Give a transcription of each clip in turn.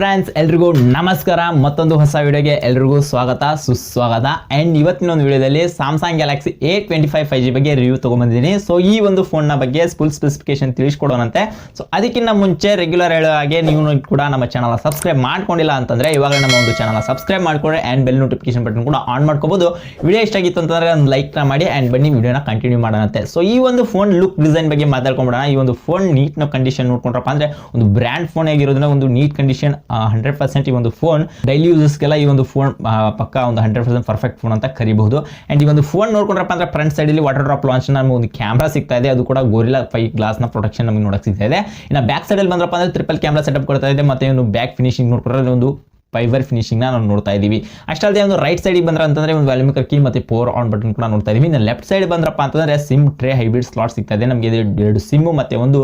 Friends ಎಲ್ರಿಗೂ ನಮಸ್ಕಾರ. ಮತ್ತೊಂದು ಹೊಸ ವಿಡಿಯೋಗೆ ಎಲ್ರಿಗೂ ಸ್ವಾಗತ, ಸುಸ್ವಾಗತ. ಆ್ಯಂಡ್ ಇವತ್ತಿನ ಒಂದು ವಿಡಿಯೋದಲ್ಲಿ Samsung Galaxy A twenty five five G ಬಗ್ಗೆ ರಿವ್ಯೂ ತೊಗೊಂಬಂದಿದ್ದೀನಿ. ಸೊ ಈ ಒಂದು ಫೋನ್ನ ಬಗ್ಗೆ ಫುಲ್ ಸ್ಪೆಸಿಫಿಕೇಶನ್ ತಿಳಿಸ್ಕೊಡೋಣಂತೆ. ಸೊ ಅದಕ್ಕಿಂತ ಮುಂಚೆ ರೆಗ್ಯುಲರ್ ಹೇಳೋ ಹಾಗೆ ನೀವು ಕೂಡ ನಮ್ಮ ಚಾನಲ್ ಸಬ್ಸ್ಕ್ರೈಬ್ ಮಾಡ್ಕೊಂಡಿಲ್ಲ ಅಂತಂದರೆ ಇವಾಗ ನಮ್ಮ ಒಂದು ಚಾನಲ್ ಸಬ್ಸ್ಕ್ರೈಬ್ ಮಾಡ್ಕೊಂಡ್ರೆ ಆ್ಯಂಡ್ ಬೆಲ್ ನೋಟಿಫಿಕೇಶನ್ ಬಟನ್ ಕೂಡ ಆನ್ ಮಾಡ್ಕೋಬೋದು. ವಿಡಿಯೋ ಇಷ್ಟ ಆಗಿತ್ತು ಅಂತಂದ್ರೆ ಒಂದು ಲೈಕ್ನ ಮಾಡಿ ಆ್ಯಂಡ್ ಬನ್ನಿ ವಿಡಿಯೋನ ಕಂಟಿನ್ಯೂ ಮಾಡೋಣಂತೆ. ಸೊ ಈ ಒಂದು ಫೋನ್ ಲುಕ್ ಡಿಸೈನ್ ಬಗ್ಗೆ ಮಾತಾಡ್ಕೊಂಬಿಡೋಣ. ಈ ಒಂದು ಫೋನ್ ನೀಟ್ನ ಕಂಡೀಷನ್ ನೋಡ್ಕೊಂಡ್ರಪ್ಪ ಅಂದರೆ ಒಂದು ಬ್ರ್ಯಾಂಡ್ ಫೋನ್ ಆಗಿರೋದನ್ನ ಒಂದು ನೀಟ್ ಕಂಡೀಷನ್ ಹಂಡ್ರೆಡ್ ಪರ್ಸೆಂಟ್ ಈ ಒಂದು ಫೋನ್ ಡೈಲಿ ಯೂಸಸ್ಗೆಲ್ಲ ಈ ಒಂದು ಫೋನ್ ಪಕ್ಕ ಒಂದು ಹಂಡ್ರೆಡ್ ಪರ್ಸೆಂಟ್ ಪರ್ಫೆಕ್ಟ್ ಫೋನ್ ಅಂತ ಕರಿಬಹುದು. ಅಂಡ್ ಈ ಒಂದು ಫೋನ್ ನೋಡ್ಕೊಂಡ್ರಪ್ಪ ಅಂದ್ರೆ ಫ್ರಂಟ್ ಸೈಡಲ್ಲಿ ವಾಟರ್ ಡ್ರಾಪ್ ಲಾಂಚ್ ನಮಗೆ ಒಂದು ಕ್ಯಾಮ್ರಾ ಸಿಗ್ತಾ ಇದೆ. ಅದು ಕೂಡ ಗೋರಿಲಾ ಫೈ ಗ್ಲಾಸ್ನ ಪ್ರೊಟೆಕ್ಷನ್ ನಮಗೆ ನೋಡಕ್ ಸಿಗ್ತಾ ಇದೆ. ಇನ್ನು ಬ್ಯಾಕ್ ಸೈಡಲ್ಲಿ ಬಂದ್ರಪ್ಪ ಅಂದ್ರೆ ಟ್ರಿಪಲ್ ಕ್ಯಾಮ್ರಾ ಸೆಟಪ್ ಕೊಡ್ತಾ ಇದೆ. ಮತ್ತೆ ಒಂದು ಬ್ಯಾಕ್ ಫಿನಿಶಿಂಗ್ ನೋಡ್ಕೊಂಡ್ರೆ ಒಂದು ಫೈಬರ್ ಫಿನಿಶಿಂಗ್ನ ನಾವು ನೋಡ್ತಾ ಇದೀವಿ. ಅಷ್ಟಲ್ಲದೆ ಒಂದು ರೈಟ್ ಸೈಡಿಗೆ ಬಂದ್ರೆ ಅಂತಂದ್ರೆ ಒಂದು ವ್ಯಾಲ್ಯೂಮ್ ಕೀ ಮತ್ತೆ ಪೋರ್ ಆನ್ ಬಟನ್ ಕೂಡ ನೋಡ್ತಾ ಇದೀವಿ. ಇನ್ನು ಲೆಫ್ಟ್ ಸೈಡ್ ಬಂದ್ರಪ್ಪ ಅಂತಂದ್ರೆ ಸಿಮ್ ಟ್ರೇ ಹೈಬ್ರಿಡ್ ಸ್ಲಾಟ್ ಸಿಗ್ತಾ ಇದೆ. ನಮಗೆ ಎರಡು ಸಿಮ್ ಮತ್ತೆ ಒಂದು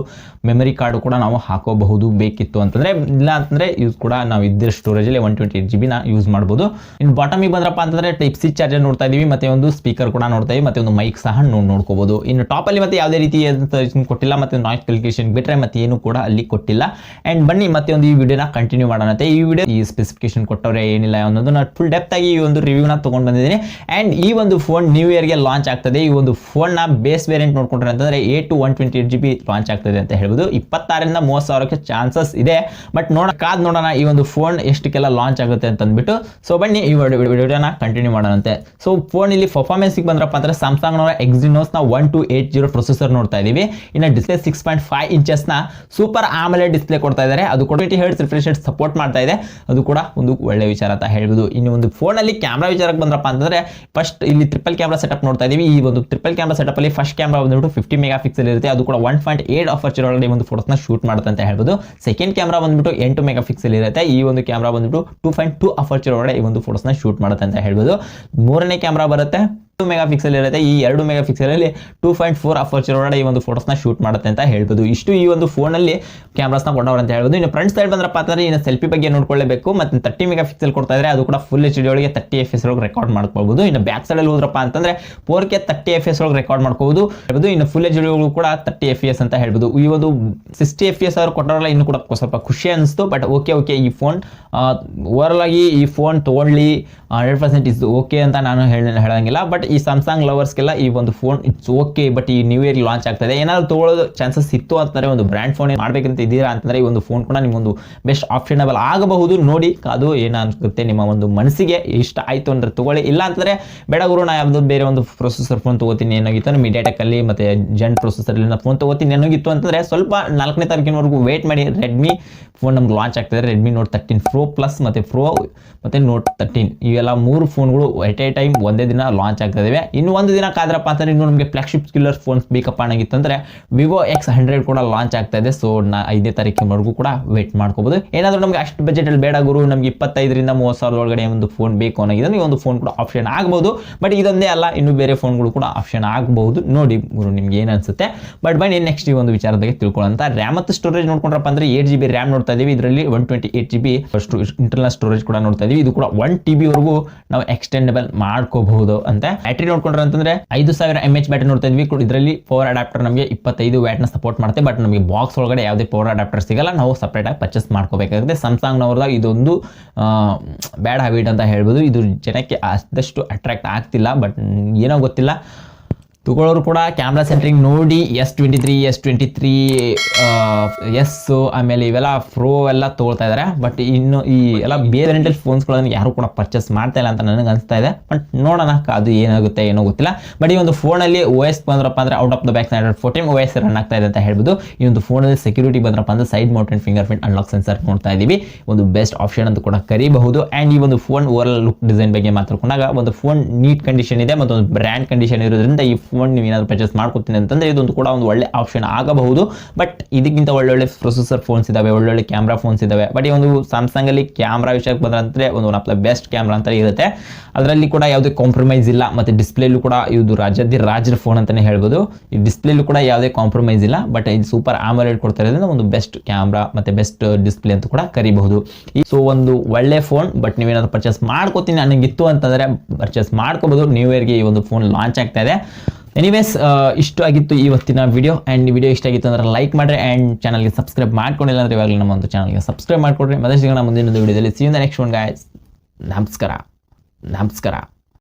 ಮೆಮರಿ ಕಾರ್ಡ್ ಕೂಡ ನಾವು ಹಾಕೋಬಹುದು, ಬೇಕಿತ್ತು ಅಂತಂದ್ರೆ. ಇಲ್ಲ ಅಂತಂದ್ರೆ ಯೂಸ್ ಕೂಡ ನಾವು ಸ್ಟೋರೇಜ್ ಸ್ಟೋರೇಜಲ್ಲಿ ಒನ್ ಟ್ವೆಂಟಿ ಏಟ್ ಜಿ ಬಿನ ಯೂಸ್ ಮಾಡ್ಬೋದು. ಇನ್ನು ಬಾಟಮಿಗೆ ಬಂದ್ರಪ್ಪ ಅಂತಂದ್ರೆ ಟೈಪ್ ಸಿ ಚಾರ್ಜರ್ ನೋಡ್ತಾ ಇದೀವಿ. ಮತ್ತೆ ಒಂದು ಸ್ಪೀಕರ್ ಕೂಡ ನೋಡ್ತಾ ಇದ್ದೀವಿ ಮತ್ತೆ ಒಂದು ಮೈಕ್ ಸಹ ನೋಡ್ ನೋಡ್ಕೋಬಹುದು ಇನ್ನು ಟಾಪ್ ಅಲ್ಲಿ ಮತ್ತೆ ಯಾವುದೇ ರೀತಿ ಕೊಟ್ಟಿಲ್ಲ. ಮತ್ತೆ ನಾಯ್ಸ್ ಕ್ಯಾಲ್ಕುಲೇಷನ್ ಬಿಟ್ಟರೆ ಮತ್ತೆ ಏನು ಕೂಡ ಅಲ್ಲಿ ಕೊಟ್ಟಿಲ್ಲ. ಅಂಡ್ ಬನ್ನಿ, ಮತ್ತೆ ಒಂದು ಈ ವಿಡಿಯೋನ ಕಂಟಿನ್ಯೂ ಮಾಡೋಣ ಈ ವಿಡಿಯೋ ಈ ಸ್ಪೆಸಿಫಿಕೇಶನ್ ಕೊಟ್ಟವ್ರೆ, ಏನಿಲ್ಲ ಅನ್ನೋದು ನಾನು ಫುಲ್ ಡೆಪ್ತ್ ಆಗಿ ಈ ಒಂದು ರಿವ್ಯೂನ ತಗೊಂಡು ಬಂದಿದ್ದೀನಿ. ಆ್ಯಂಡ್ ಈ ಒಂದು ಫೋನ್ ನ್ಯೂ ಇಯರ್ಗೆ ಲಾಂಚ್ ಆಗ್ತದೆ. ಈ ಒಂದು ಫೋನ್ನ ಬೇಸ್ ವೇರಿಯಂಟ್ ನೋಡ್ಕೊಂಡ್ರೆ ಅಂತಂದರೆ A to one twenty eight G B launch ಆಗ್ತದೆ ಅಂತ ಹೇಳ್ಬೋದು. ಇಪ್ಪತ್ತಾರರಿಂದ ಮೂವತ್ತು ಸಾವಿರಕ್ಕೆ ಚಾನ್ಸಸ್ ಇದೆ. ಬಟ್ ನೋಡೋಕ್ಕಾದ ಕಾದ್ ನೋಡೋಣ ಈ ಒಂದು ಫೋನ್ ಎಷ್ಟಕ್ಕೆಲ್ಲ ಲಾಂಚ್ ಆಗುತ್ತೆ ಅಂತ ಅಂದ್ಬಿಟ್ಟು ಸೊ ಬನ್ನಿ, ಈ ವಿಡಿಯೋನ ಕಂಟಿನ್ಯೂ ಮಾಡೋಣಂತೆ. ಸೊ ಫೋನ್ ಇಲ್ಲಿ ಪರ್ಫಾರ್ಮೆನ್ಸಿಗೆ ಬಂದ್ರಪ್ಪ ಅಂದರೆ ಸ್ಯಾಮ್ಸಂಗ್ನವರ ಎಕ್ಸಿನೋಸ್ನ one two eight zero processor ನೋಡ್ತಾ ಇದ್ದೀವಿ ಇನ್ನು ಡಿಸ್ಪ್ಲೇ ಸಿಕ್ಸ್ ಪಾಯಿಂಟ್ ಫೈವ್ ಇಂಚಸ್ನ ಸೂಪರ್ ಆಮಲೆ ಡಿಸ್ಪ್ಲೇ ಕೊಡ್ತಾ ಇದ್ದಾರೆ ಅದು twenty hertz refresh rate support ಮಾಡ್ತಾ ಇದೆ. ಅದು ಕೂಡ ಒಂದು ಒಳ್ಳೆ ವಿಚಾರ ಅಂತ ಹೇಳ್ಬೋದು. ಇನ್ನು ಒಂದು ಫೋನಲ್ಲಿ ಕ್ಯಾಮ್ರಾ ವಿಚಾರಕ್ಕೆ ಬಂದ್ರಪ್ಪ ಅಂತಂದ್ರೆ ಫಸ್ಟ್ ಇಲ್ಲಿ ಟ್ರಿಪಲ್ ಕ್ಯಾಮ್ರಾ ಸೆಟಪ್ ನೋಡ್ತಾ ಇದೀವಿ. ಈ ಒಂದು ಟ್ರಿಪಲ್ ಕ್ಯಾಮ್ರಾ ಸೆಟಪ್ ಅಲ್ಲಿ ಫಸ್ಟ್ ಕ್ಯಾಮ್ರಾ ಬಂದ್ಬಿಟ್ಟು ಫಿಫ್ಟಿ ಮೆಗಾ ಪಿಕ್ಸೆಲ್ ಇರುತ್ತೆ. ಅದು ಕೂಡ ಒನ್ ಪಾಯಿಂಟ್ ಏಟ್ ಆಫರ್ಚರ್ ಒಳಗಡೆ ಒಂದು ಫೋಟೋಸ್ನ ಶೂಟ್ ಮಾಡುತ್ತೆ ಅಂತ ಹೇಳ್ಬೋದು. ಸೆಕೆಂಡ್ ಕ್ಯಾಮ್ರಾ ಬಂದ್ಬಿಟ್ಟು ಎಂಟು ಮೆಗಾ ಪಿಕ್ಸೆಲ್ ಇರುತ್ತೆ. ಈ ಒಂದು ಕ್ಯಾಮ್ರಾ ಬಂದ್ಬಿಟ್ಟು ಟೂ ಪಾಯಿಂಟ್ ಟೂ ಆಫರ್ಚರ್ ಒಳಗಡೆ ಈ ಒಂದು ಫೋಟೋಸ್ನ ಶೂಟ್ ಮಾಡುತ್ತೆ ಅಂತ ಹೇಳ್ಬೋದು. ಮೂರನೇ ಕ್ಯಾಮ್ರಾ ಬರುತ್ತೆ. ಟೂ ಮೆಗಾ ಪಿಕ್ಸೆಲ್ ಇರುತ್ತೆ. ಈ ಎರಡು ಮೆಗಾ ಪಿಕ್ಸೆಲಲ್ಲಿ ಟೂ ಪಾಯಿಂಟ್ ಫೋರ್ ಅಫರ್ಚರ್ ಒಳಗಡೆ ಈ ಒಂದು ಫೋಟೋಸ್ನ ಶೂಟ್ ಮಾಡುತ್ತೆ ಅಂತ ಹೇಳ್ಬೋದು. ಇಷ್ಟು ಈ ಒಂದು ಫೋನಲ್ಲಿ ಕ್ಯಾಮ್ರಾಸ್ನ ಕೊಟ್ಟವ್ರು ಅಂತ ಹೇಳ್ಬೋದು. ಇನ್ನು ಫ್ರಂಟ್ ಸೈಡ್ ಬಂದ್ರಪ್ಪ ಅಂತಂದ್ರೆ ಇನ್ನು ಸೆಲ್ಫಿ ಬಗ್ಗೆ ನೋಡ್ಕೊಳ್ಳಬೇಕು. ಮತ್ತೆ ತರ್ಟಿ ಮೆಗಾ ಪಿಕ್ಸೆಲ್ ಕೊಡ್ತಾ ಇದ್ರೆ ಅದು ಕೂಡ ಫುಲ್ ಎಚ್ ಡಿ ಒಳಗೆ ತರ್ಟಿ ಎಫ್ ಎಸ್ ಒಳಗೆ ರೆಕಾರ್ಡ್ ಮಾಡ್ಕೋಬಹುದು ಇನ್ನು ಬ್ಯಾಕ್ ಸೈಡ್ ಅಲ್ಲಿ ಹೋದ್ರಪ್ಪ ಅಂತಂದ್ರೆ four K thirty F S ಒಳಗೆ ರೆಕಾರ್ಡ್ ಮಾಡ್ಕೋಬಹುದು ಹೇಳ್ಬೋದು, ಇನ್ನು ಫುಲ್ ಎಚ್ ಡಿ ಕೂಡ ತರ್ಟಿ ಎಫ್ ಎಸ್ ಅಂತ ಹೇಳ್ಬೋದು. ಈ ಒಂದು ಸಿಕ್ಸ್ಟಿ ಎಫ್ ಎಸ್ ಅವ್ರು ಕೊಟ್ಟರಲ್ಲ ಇನ್ನು ಕೂಡ ಸ್ವಲ್ಪ ಖುಷಿ ಅನಿಸ್ತು. ಬಟ್ ಓಕೆ ಓಕೆ ಈ ಫೋನ್ ಓವರಲ್ ಆಗಿ ಈ ಫೋನ್ ತೊಗೊಳ್ಳಿ ಹಂಡ್ರೆಡ್ ಪರ್ಸೆಂಟ್ ಇಸ್ ಓಕೆ ಅಂತ ನಾನು ಹೇಳ, ಹೇಳಂಗಿಲ್ಲ. ಬಟ್ ಈ ಸ್ಯಾಮ್ಸಂಗ್ ಲವರ್ಸ್ಗೆಲ್ಲ ಈ ಒಂದು ಫೋನ್ ಇಟ್ಸ್ ಓಕೆ ಬಟ್ ಈ ನ್ಯೂ ಇಯರ್ ಲಾಂಚ್ ಆಗ್ತದೆ ಏನಾದ್ರು ತೊಗೊಳ್ಳೋದು ಚಾನ್ಸಸ್ ಇತ್ತು ಅಂತಂದ್ರೆ ಒಂದು ಬ್ರ್ಯಾಂಡ್ ಫೋನ್ ಮಾಡಬೇಕಂತ ಇದ್ದೀರಾ ಅಂತಂದ್ರೆ ಈ ಒಂದು ಫೋನ್ ಕೂಡ ನಿಮ್ಮೊಂದು ಬೆಸ್ಟ್ ಆಪ್ಷನಬಲ್ ಆಗಬಹುದು. ನೋಡಿ, ಅದು ಏನಾಗುತ್ತೆ ನಿಮ್ಮ ಒಂದು ಮನಸ್ಸಿಗೆ ಇಷ್ಟ ಆಯಿತು ಅಂದರೆ ತಗೊಳ್ಳಿ. ಇಲ್ಲ ಅಂತಂದರೆ ಬೇಡ ಗುರು, ನಾ ಯಾವುದೋ ಬೇರೆ ಒಂದು ಪ್ರೊಸೆಸರ್ ಫೋನ್ ತಗೋತೀನಿ, ಏನಾಗಿತ್ತು ಅಂದರೆ ಮೀಡಿಯಾಟೆಕಲ್ಲಿ ಮತ್ತು ಮತ್ತೆ ಪ್ರೊಸೆಸರ್ಲಿನ ಪ್ರೊಸೆಸರ್ ಫೋನ್ ತಗೋತೀನಿ, ಏನಾಗಿತ್ತು ಅಂತಂದರೆ ಸ್ವಲ್ಪ ನಾಲ್ಕನೇ ತಾರೀಕಿನವರೆಗೂ ವೇಟ್ ಮಾಡಿ ರೆಡ್ಮಿ ಫೋನ್ ನಮ್ಗೆ ಲಾಂಚ್ ಆಗ್ತದೆ Redmi Note thirteen Pro plus ಮತ್ತು ಪ್ರೋ ಮತ್ತು ನೋಟ್ ತರ್ಟೀನ್ ಇವೆಲ್ಲ ಮೂರು ಫೋನ್ಗಳು ಎಟ್ ಎ ಟೈಮ್ ಒಂದೇ ದಿನ ಲಾಂಚ್ ಆಗ್ತದೆ ಇನ್ನು ಒಂದು ದಿನ ಕಾದ್ರಪ್ಪ ಅಂತಂದ್ರೆ ಇನ್ನು ನಮಗೆ ಫ್ಲಾಗ್ಶಿಪ್ ಕಿಲ್ಲರ್ ಫೋನ್ಸ್ ಬೇಕಪ್ಪ ಅನ್ನಂಗಿತ್ತಂದ್ರೆ ವಿವೋ ಎಕ್ಸ್ ಹಂಡ್ರೆಡ್ ಕೂಡ ಲಾಂಚ್ ಆಗ್ತಾ ಇದೆ. ಸೊ ನಾ ಐದನೇ ತಾರೀಕಿನವರೆಗೂ ಕೂಡ ವೇಟ್ ಮಾಡ್ಕೋಬಹುದು ಏನಾದರೂ ನಮಗೆ ಅಷ್ಟು ಬಜೆಟಲ್ಲಿ ಬೇಡ ಗುರು, ನಮಗೆ ಇಪ್ಪತ್ತೈದರಿಂದ ಮೂವತ್ತು ಸಾವಿರದ ಒಳಗಡೆ ಒಂದು ಫೋನ್ ಬೇಕು ಅನ್ನೋಗಿದ್ರೆ ಈ ಒಂದು ಫೋನ್ ಕೂಡ ಆಪ್ಷನ್ ಆಗಬಹುದು ಬಟ್ ಇದೊಂದೇ ಅಲ್ಲ, ಇನ್ನು ಬೇರೆ ಫೋನ್ಗಳು ಕೂಡ ಆಪ್ಷನ್ ಆಗಬಹುದು. ನೋಡಿ ಗುರು, ನಿಮ್ಗೆ ಏನು ಅನ್ಸುತ್ತೆ? ಬಟ್ ಬನ್ನಿ ನೆಕ್ಸ್ಟ್ ಈ ಒಂದು ವಿಚಾರದ ಬಗ್ಗೆ ತಿಳ್ಕೊಳ್ಳೋಂತ ರ್ಯಾಮ್ ಮತ್ತು ಸ್ಟೋರೇಜ್ ನೋಡ್ಕೊಂಡ್ರಪ್ಪ ಅಂದ್ರೆ ಏಟ್ ಜಿ ಬಿ ರ್ಯಾಮ್ ನೋಡ್ತಾ ಇದೀವಿ. ಇದರಲ್ಲಿ one twenty eight G B internal storage ಕೂಡ ನೋಡ್ತಾ ಇದೀವಿ. ಇದು ಕೂಡ ಒನ್ ಟಿ ಬಿ ವರೆಗೂ ನಾವು ಎಕ್ಸ್ಟೆಂಡಬಲ್ ಮಾಡ್ಕೋಬಹುದು ಅಂತ. ಬ್ಯಾಟ್ರಿ ನೋಡ್ಕೊಂಡ್ರೆ ಅಂತಂದ್ರೆ ಐದು ಸಾವಿರ ಎಂ ಎಚ್ ಬ್ಯಾಟ್ರಿ ನೋಡ್ತಾ ಇದ್ವಿ. ಇದರಲ್ಲಿ ಪವರ್ ಅಡಾಪ್ಟರ್ ನಮಗೆ ಇಪ್ಪತ್ತೈದು ವ್ಯಾಟ್ನ ಸಪೋರ್ಟ್ ಮಾಡುತ್ತೆ. ಬಟ್ ನಮಗೆ ಬಾಕ್ಸ್ ಒಳಗಡೆ ಯಾವುದೇ ಪವರ್ ಅಡಾಪ್ಟರ್ ಸಿಗಲ್ಲ. ನಾವು ಸಪ್ರೇಟ್ ಆಗಿ ಪರ್ಚೇಸ್ ಮಾಡ್ಕೋಬೇಕಾಗುತ್ತೆ. ಸ್ಯಾಮ್ಸಂಗ್ ನವರದಾಗ ಇದೊಂದು ಬ್ಯಾಡ್ ಹ್ಯಾಬಿಟ್ ಅಂತ ಹೇಳ್ಬೋದು. ಇದು ಜನಕ್ಕೆ ಅಷ್ಟಷ್ಟು ಅಟ್ರಾಕ್ಟ್ ಆಗ್ತಿಲ್ಲ. ಬಟ್ ಏನೋ ಗೊತ್ತಿಲ್ಲ. ತಗೊಳ್ಳೋರು ಕೂಡ ಕ್ಯಾಮ್ರಾ ಸೆಂಟ್ರಿಂಗ್ ನೋಡಿ S twenty three S twenty three S ಆಮೇಲೆ ಇವೆಲ್ಲ ಪ್ರೋ ಎಲ್ಲ ತೊಗೊಳ್ತಾ ಇದ್ದಾರೆ ಬಟ್ ಇನ್ನು ಈ ಎಲ್ಲ ಬೇರೆ ರೆಂಟಲ್ ಫೋನ್ಸ್ಗಳನ್ನು ಯಾರು ಕೂಡ ಪರ್ಚೇಸ್ ಮಾಡ್ತಾ ಇಲ್ಲ ಅಂತ ನನಗೆ ಅನಿಸ್ತಾ ಇದೆ. ಬಟ್ ನೋಡೋಣ ಅದು ಏನಾಗುತ್ತೆ ಏನೋ ಗೊತ್ತಿಲ್ಲ. ಬಟ್ ಈ ಒಂದು ಫೋನಲ್ಲಿ ಓ ಎಸ್ ಬಂದ್ರಪ್ಪ ಅಂದರೆ out of the back standard fourteen O S run ಆಗ್ತಾ ಇದೆ ಅಂತ ಹೇಳ್ಬೋದು. ಈ ಒಂದು ಫೋನಲ್ಲಿ ಸೆಕ್ಯೂರಿಟಿ ಬಂದ್ರಪ್ಪ ಅಂದರೆ side mounted fingerprint unlock sensor ನೋಡ್ತಾ ಇದ್ದೀವಿ ಒಂದು ಬೆಸ್ಟ್ ಆಪ್ಷನ್ ಅಂತ ಕೂಡ ಕರಿಬಹುದು. ಆ್ಯಂಡ್ ಈ ಒಂದು ಫೋನ್ ಓವರ್ ಲುಕ್ ಡಿಸೈನ್ ಬಗ್ಗೆ ಮಾತಾಡ್ಕೊಂಡಾಗ ಒಂದು ಫೋನ್ ನೀಟ್ ಕಂಡೀಷನ್ ಇದೆ ಮತ್ತು ಒಂದು ಬ್ರ್ಯಾಂಡ್ ಕಂಡೀಷನ್ ಇರೋದ್ರಿಂದ ಈ ನೀವು ಏನಾದರೂ ಪರ್ಚೇಸ್ ಮಾಡ್ಕೊತೀನಿ ಅಂತಂದರೆ ಇದೊಂದು ಕೂಡ ಒಂದು ಒಳ್ಳೆ ಆಪ್ಷನ್ ಆಗಬಹುದು. ಬಟ್ ಇದಕ್ಕಿಂತ ಒಳ್ಳೊಳ್ಳೆ ಪ್ರೊಸೆಸರ್ ಫೋನ್ಸ್ ಇದಾವೆ, ಒಳ್ಳೊಳ್ಳೆ ಕ್ಯಾಮ್ರಾ ಫೋನ್ಸ್ ಇದಾವೆ. ಬಟ್ ಈ ಒಂದು ಸ್ಯಾಮ್ಸಂಗಲ್ಲಿ ಕ್ಯಾಮ್ರಾ ವಿಷಯಕ್ಕೆ ಬಂದ್ರೆ ಒಂದು one of the best camera ಅಂತ ಇರುತ್ತೆ. ಅದರಲ್ಲಿ ಕೂಡ ಯಾವುದೇ ಕಾಂಪ್ರಮೈಸ್ ಇಲ್ಲ. ಮತ್ತೆ ಡಿಸ್ಪ್ಲೇಲೂ ಕೂಡ ಇದು ರಾಜ್ಯದ ರಾಜರ ಫೋನ್ ಅಂತಾನೆ ಹೇಳ್ಬೋದು. ಈ ಡಿಸ್ಪ್ಲೇಲು ಕೂಡ ಯಾವುದೇ ಕಾಂಪ್ರಮೈಸ್ ಇಲ್ಲ. ಬಟ್ ಇದು ಸೂಪರ್ ಆಮರೇಟ್ ಕೊಡ್ತಾ ಇರೋದ್ರಿಂದ ಒಂದು ಬೆಸ್ಟ್ ಕ್ಯಾಮ್ರಾ ಮತ್ತೆ ಬೆಸ್ಟ್ ಡಿಸ್ಪ್ಲೇ ಅಂತ ಕೂಡ ಕರಿಬಹುದು. ಈ ಸೊ ಒಂದು ಒಳ್ಳೆ ಫೋನ್ ಬಟ್ ನೀವೇನಾದ್ರು ಪರ್ಚೇಸ್ ಮಾಡ್ಕೋತೀನಿ ನನಗಿತ್ತು ಅಂತಂದರೆ ಪರ್ಚೇಸ್ ಮಾಡ್ಕೋಬೋದು. ನ್ಯೂ ಇಯರ್ಗೆ ಈ ಒಂದು ಫೋನ್ ಲಾಂಚ್ ಆಗ್ತಾ ಇದೆ. ಎನಿವೇಸ್ ಇಷ್ಟು ಆಗಿತ್ತು ಇವತ್ತಿನ ವಿಡಿಯೋ ಆ್ಯಂಡ್ ವಿಡಿಯೋ ಇಷ್ಟ ಆಗಿತ್ತು ಅಂದ್ರೆ ಲೈಕ್ ಮಾಡಿರಿ ಆ್ಯಂಡ್ ಚಾನಲ್ಗೆ ಸಬ್ಸ್ಕ್ರೈಬ್ ಮಾಡ್ಕೊಂಡಿಲ್ಲ ಅಂದರೆ ಇವಾಗಲೇ ನಮ್ಮ ಒಂದು ಚಾನಲ್ಗೆ ಸಬ್ಸ್ಕ್ರೈಬ್ ಮಾಡ್ಕೊಡ್ರಿ. ಮತ್ತೆ ಸಿಗೋಣ ಮುಂದಿನ ವಿಡಿಯೋದಲ್ಲಿ ಸಿಗೋಣ ನೆಕ್ಸ್ಟ್ ಒನ್ ಗಾಯ್ಸ್ ನಮಸ್ಕಾರ. ನಮಸ್ಕಾರ.